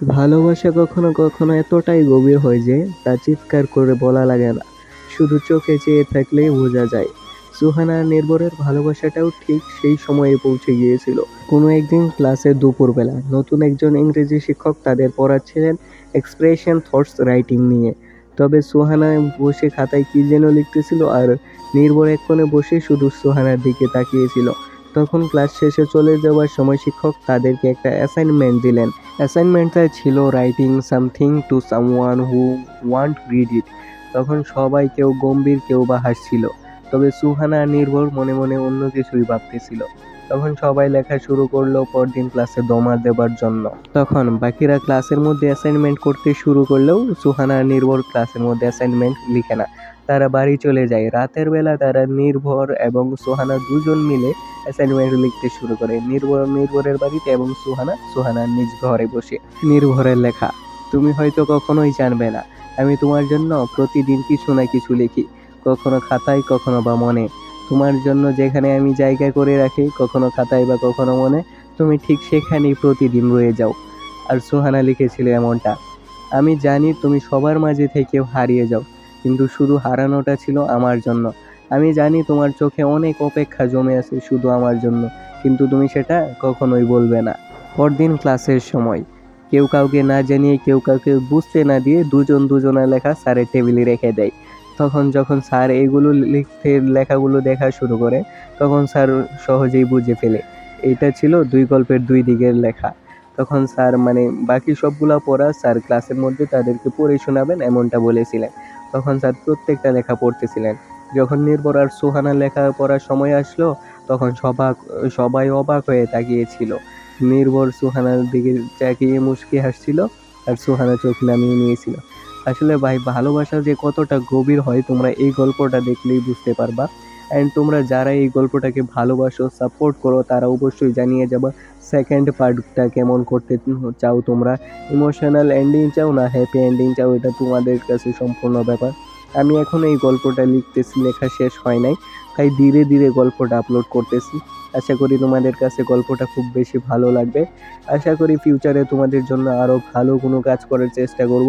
ভালোবাসা কখনো কখনো এতটাই গভীর হয় যে তা চিৎকার করে বলা লাগে না। শুধু চোখে চেয়ে থাকলেই বোঝা যায়, সুহানা নির্ভরের ভালোবাসাটাও ঠিক সেই সময়ে পৌঁছে গিয়েছিল। কোনো একদিন ক্লাসে দুপুরবেলা নতুন একজন ইংরেজি শিক্ষক তাদের পড়াচ্ছিলেন এক্সপ্রেশন থটস রাইটিং নিয়ে। তবে সুহানা বসে খাতায় কী যেন লিখতেছিল আর নির্ভর এক কোণে বসে শুধু সুহানার দিকে তাকিয়েছিল। তখন ক্লাস শেষে চলে যাওয়ার সময় শিক্ষক তাদেরকে একটা অ্যাসাইনমেন্ট দিলেন। অ্যাসাইনমেন্টটা ছিল writing something to someone who want read it তখন সবাই কেউ গম্ভীর, কেউ বা হাসছিল। তবে সুহানা নির্ভর মনে মনে অন্য কিছুই ভাবতেছিল। তখন সবাই লেখা শুরু করল পরদিন ক্লাসে দমা দেবার জন্য। তখন বাকিরা ক্লাসের মধ্যে অ্যাসাইনমেন্ট করতে শুরু করলেও সুহানা নির্ভর ক্লাসের মধ্যে অ্যাসাইনমেন্ট লিখে না। তারা বাড়ি চলে যায়। রাতের বেলা তারা নির্ভর এবং সুহানা দুজন মিলে অ্যাসাইনমেন্ট লিখতে শুরু করে। নির্ভর, নির্ভরের বাড়িতে এবং সুহানা সুহানার নিজ ঘরে বসে। নির্ভরের লেখা, তুমি হয়তো কখনোই জানবে না, আমি তোমার জন্য প্রতিদিন কিছু না কিছু লিখি। কখনো খাতায়, কখনো বা মনে। তোমার জন্য যেখানে আমি জায়গা করে রাখি, কখনো খাতায় বা কখনো মনে, তুমি ঠিক সেখানেই প্রতিদিন রয়ে যাও। আর সুহানা লিখেছিল এমনটা, আমি জানি তুমি সবার মাঝে থেকেও হারিয়ে যাও। কিন্তু শুধু হারানোটা ছিল আমার জন্য। আমি জানি তোমার চোখে অনেক অপেক্ষা জমে আছে শুধু আমার জন্য, কিন্তু তুমি সেটা কখনোই বলবে না। পরদিন ক্লাসের সময়। কেউ কাউকে না জানিয়ে, কেউ কাউকে বুঝতে না দিয়ে দুজন দুজনের লেখা স্যারের টেবিলে রেখে দেয়। তখন যখন স্যার এগুলো লিখতে, লেখাগুলো দেখা শুরু করে, তখন স্যার সহজেই বুঝে ফেলে, এটা ছিল দুই গল্পের দুই দিকের লেখা। তখন স্যার মানে বাকি সবগুলা পড়া স্যার ক্লাসের মধ্যে তাদেরকে পড়ে শোনাবেন, এমনটা বলেছিলেন। তখন স্যার প্রত্যেকটা লেখা পড়তেছিলেন। যখন নির্ভর আর সোহানা লেখা পড়ার সময় আসলো, তখন সবাক, সবাই অবাক হয়ে তাকিয়েছিল। নির্ভর সুহানার দিকে তাকিয়ে মুশকি হাসছিল আর সুহানা চোখ নামিয়ে নিয়েছিল। আসলে ভাই, ভালোবাসা যে কতটা গভীর হয় তোমরা এই গল্পটা দেখলেই বুঝতে পারবা। অ্যান্ড তোমরা যারা এই গল্পটাকে ভালোবাসো সাপোর্ট করো, তারা অবশ্যই জানিয়ে যাব সেকেন্ড পার্টটা কেমন করতে চাও তোমরা। ইমোশনাল এন্ডিং চাও না হ্যাপি এন্ডিং চাও, এটা তোমাদের কাছে সম্পূর্ণ ব্যাপার। আমি এখন এই গল্পটা লিখতেছি, লেখা শেষ হয় নাই। তাই ধীরে ধীরে গল্পটা আপলোড করতেছি। আশা করি তোমাদের কাছে গল্পটা খুব বেশি ভালো লাগবে। আশা করি ফিউচারে তোমাদের জন্য আরও ভালো কোনো কাজ করার চেষ্টা করব।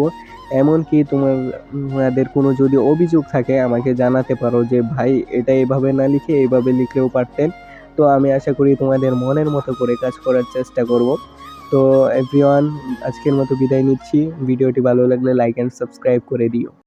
এমনকি তোমাদের কোনো যদি অভিযোগ থাকে, আমাকে জানাতে পারো যে, ভাই, এটা এভাবে না লিখে এইভাবে লিখলেও পারতেন। তো আমি আশা করি তোমাদের মনের মতো করে কাজ করার চেষ্টা করব। তো এভরিওয়ান আজকের মতো বিদায় নিচ্ছি। ভিডিওটি ভালো লাগলে লাইক অ্যান্ড সাবস্ক্রাইব করে দিও।